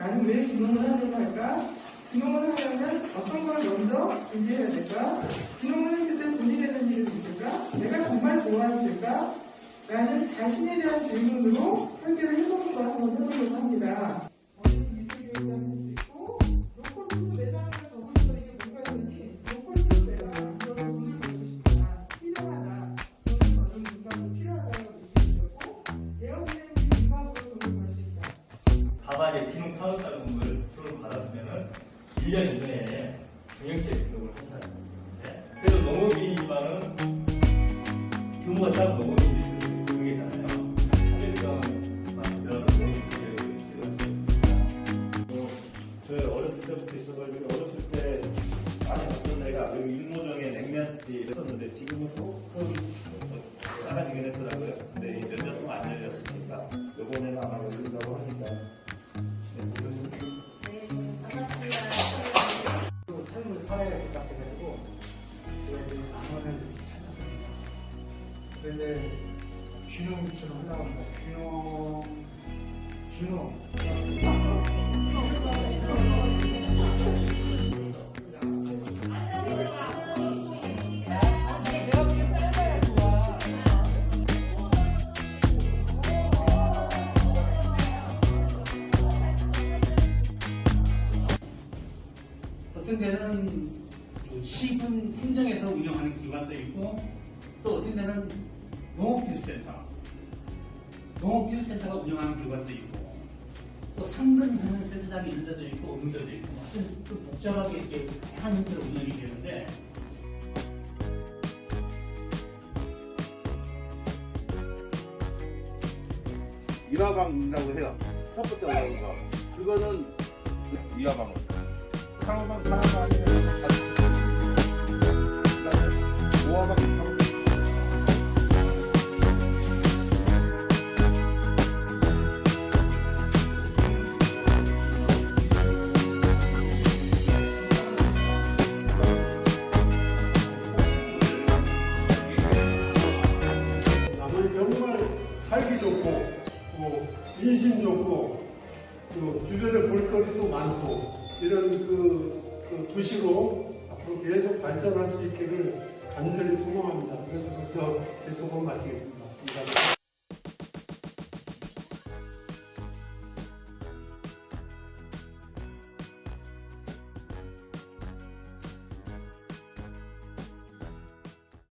나는 왜 귀농을 하려고 할까? 귀농을 하려면 어떤 걸 먼저 준비해야 될까? 귀농을 했을 때 돈이 되는 일은 있을까? 내가 정말 좋아했을까? 라는 자신에 대한 질문으로 설계를 해보는 걸 한번 해보려고 합니다. 다만에 기농 사업자금을 수를 받았으면은 1년 이내에 경영시에 등록을 하셔야 됩니다. 그래서 농업인이지만은 규모가 작은 농업인이 있을 수 있잖아요. 사회비용만 들어서 농업인을 시도할 수 있습니다. 저희 어렸을 있어가지고 어렸을 때 많이 봤던 애가 일모정에 냉면집이 있었는데 지금은 조금 나가지긴 했더라고요. 근데 몇년 동안 안 열렸으니까 이번에는 아마 그런데 귀농 미션을 하려고 합니다. 귀농, 귀농. 어떤 데는 그 시군 행정에서 운영하는 기관도 있고 또 어떤 데는 농업기술센터, 농업기술센터가 운영하는 기관도 있고 또 상근 하는 센터장이 있는 데도 있고 없는 데도 있고 하여튼 좀 복잡하게 이렇게 다양한 형태로 운영이 되는데 일화방이라고 해요. 첫 번째 올라온 거. 그거는 일화방은. 상호방, 상호방 아니면 살기 좋고 또 인심 좋고 또 주변에 볼거리도 많고 이런 그, 그 도시로 앞으로 계속 발전할 수 있기를 간절히 소망합니다. 그래서 벌써 제 소감 마치겠습니다. 감사합니다.